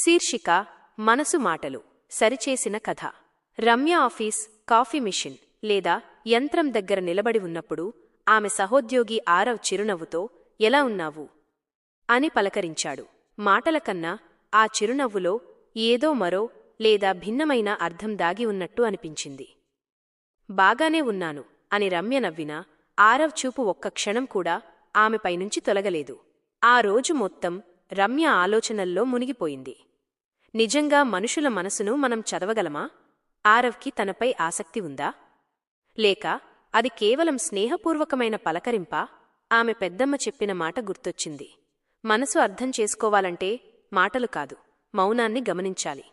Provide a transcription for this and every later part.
శీర్షిక మనసు మాటలు సరిచేసిన కథ. రమ్య ఆఫీస్ కాఫీ మిషన్ లేదా యంత్రం దగ్గర నిలబడి ఉన్నప్పుడు ఆమె సహోద్యోగి ఆరవ్ చిరునవ్వుతో ఎలా ఉన్నావు అని పలకరించాడు. మాటల కన్నా ఆ చిరునవ్వులో ఏదో మరో లేదా భిన్నమైన అర్థం దాగి ఉన్నట్టు అనిపించింది. బాగానే ఉన్నాను అని రమ్య నవ్వినా ఆరవ్ చూపు ఒక్క క్షణం కూడా ఆమెపైనుంచి తొలగలేదు. ఆ రోజు మొత్తం రమ్య ఆలోచనల్లో మునిగిపోయింది. నిజంగా మనుషుల మనసును మనం చదవగలమా? ఆరవ్కి తనపై ఆసక్తి ఉందా? లేక అది కేవలం స్నేహపూర్వకమైన పలకరింపా? ఆమె పెద్దమ్మ చెప్పిన మాట గుర్తొచ్చింది. మనసు అర్థం చేసుకోవాలంటే మాటలు కాదు మౌనాన్ని గమనించాలి.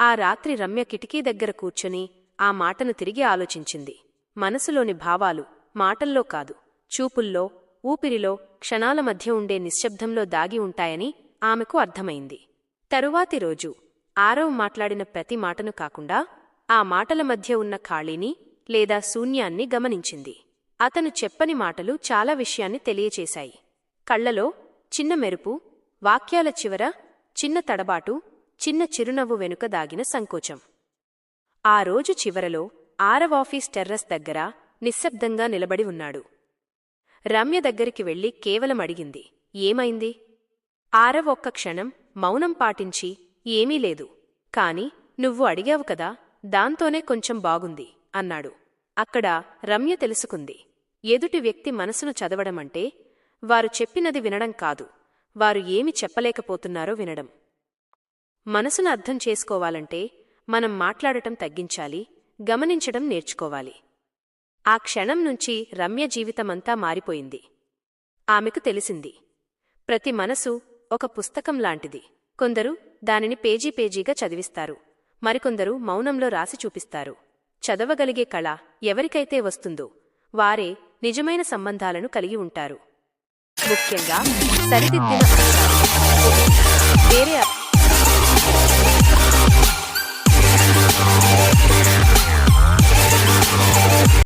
ఆ రాత్రి రమ్య కిటికీ దగ్గర కూర్చొని ఆ మాటను తిరిగి ఆలోచించింది. మనసులోని భావాలు మాటల్లో కాదు చూపుల్లో ఊపిరిలో క్షణాల మధ్య ఉండే నిశ్శబ్దంలో దాగి ఉంటాయని ఆమెకు అర్థమైంది. తరువాతి రోజు ఆరవ్ మాట్లాడిన ప్రతి మాటను కాకుండా ఆ మాటల మధ్య ఉన్న ఖాళీని లేదా శూన్యాన్ని గమనించింది. అతను చెప్పని మాటలు చాలా విషయాన్ని తెలియచేశాయి. కళ్ళలో చిన్న మెరుపు వాక్యాల చివర చిన్న తడబాటు చిన్న చిరునవ్వు వెనుక దాగిన సంకోచం. ఆ రోజు చివరలో ఆరవాఫీస్ టెర్రస్ దగ్గర నిశ్శబ్దంగా నిలబడి ఉన్నాడు. రమ్య దగ్గరికి వెళ్ళి కేవలం అడిగింది ఏమైంది? ఆరవ్ ఒక్క క్షణం మౌనం పాటించి ఏమీ లేదు. కాని నువ్వు అడిగావు కదా దాంతోనే కొంచెం బాగుంది అన్నాడు. అక్కడ రమ్య తెలుసుకుంది. ఎదుటి వ్యక్తి మనసును చదవడమంటే వారు చెప్పినది వినడం కాదు. వారు ఏమి చెప్పలేకపోతున్నారో వినడం. మనసును అర్థం చేసుకోవాలంటే మనం మాట్లాడటం తగ్గించాలి గమనించడం నేర్చుకోవాలి. ఆ క్షణం నుంచి రమ్య జీవితమంతా మారిపోయింది. ఆమెకు తెలిసింది. ప్రతి మనసు ఒక పుస్తకం లాంటిది. కొందరు దానిని పేజీ పేజీగా చదివిస్తారు. మరికొందరు మౌనంలో రాసి చూపిస్తారు. చదవగలిగే కళ ఎవరికైతే వస్తుందో వారే నిజమైన సంబంధాలను కలిగి ఉంటారు. ముఖ్యంగా సరిదిద్దిన